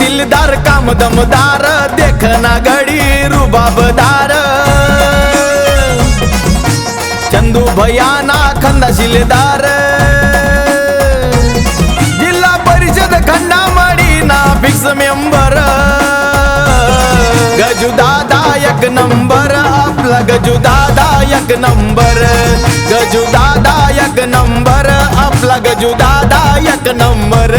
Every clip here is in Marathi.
दिलदार काम दमदार देखना गडी रुबाबदार. चंदू भयाना खंदा शिलेदार जिल्हा परिषद खंडामडी ना फिक्स मेंबर गजू दादा एक नंबर आपला गजू दादा एक नंबर गजू दादा एक नंबर आपला गजू दादा एक नंबर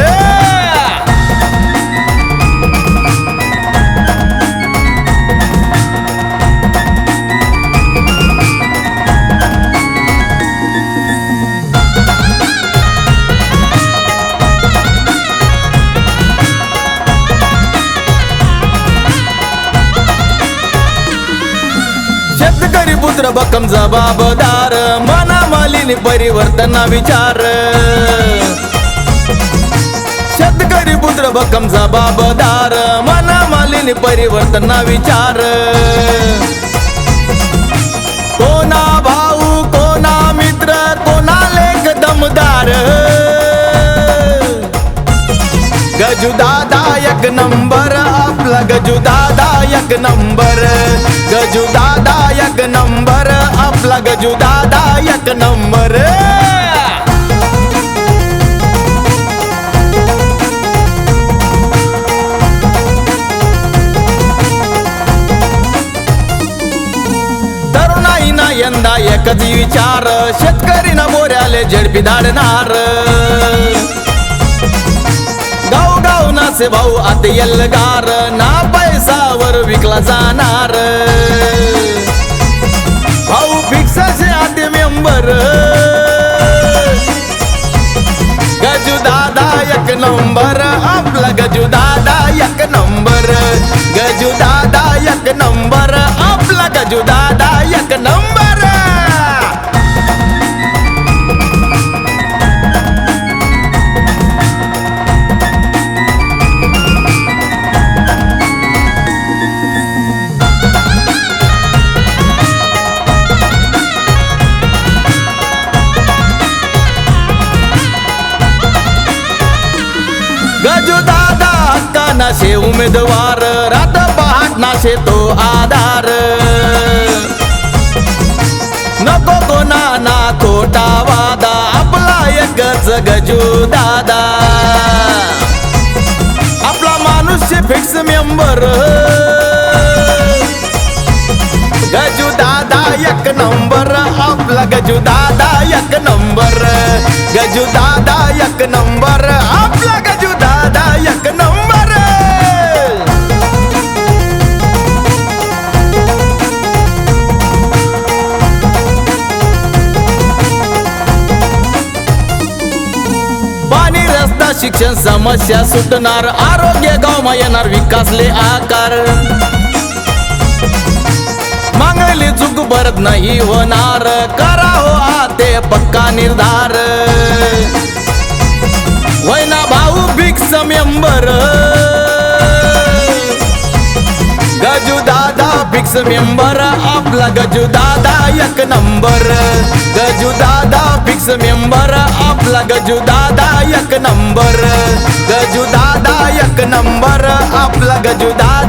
पुत्र भक्कम जबाबदार मना मालिनी परिवर्तना विचार. शेतकरी पुत्र भक्कम जबाबदार मना मालिनी परिवर्तना विचार. कोणा भाऊ कोणा मित्र कोणा लेख दमदार. गजू एक नंबर आपला गजू एक नंबर. गजू दादा एक नंबर. तरुणाई ना यंदा एकच विचार शेतकरी ना बोऱ्याले झेडपी धाडणार. गाव गाव नाचे भाऊ आत यल्लगार ना पैसावर विकला जाणार. एक नंबर. आपला गजू दादा एक नंबर. गजू दादा एक नंबर. आपला गजू दादा दादा असताना नाशे उमेदवार रात पहाट नाशे तो आधार. नको कोणा ना खोटा वादा आपला एकच गजू दादा. आपला माणूस फिक्स मेंबर गजू दादा एक नंबर आपला गजू दादा एक नंबर गजू दादा एक नंबर आपला शिक्षण समस्या सुटणार आरोग्य गावमा येणार विकासले आकार. मागली चुक भरत नाही होणार करा हो आते पक्का निर्धार. वैना भाऊ फिक्स मेंबर. गजू दादा फिक्स मेंबर आपला गजू दादा एक नंबर. गजू दादा फिक्स मेंबर आपला गजू दादा एक नंबर. एक नंबर आपला गजुदार.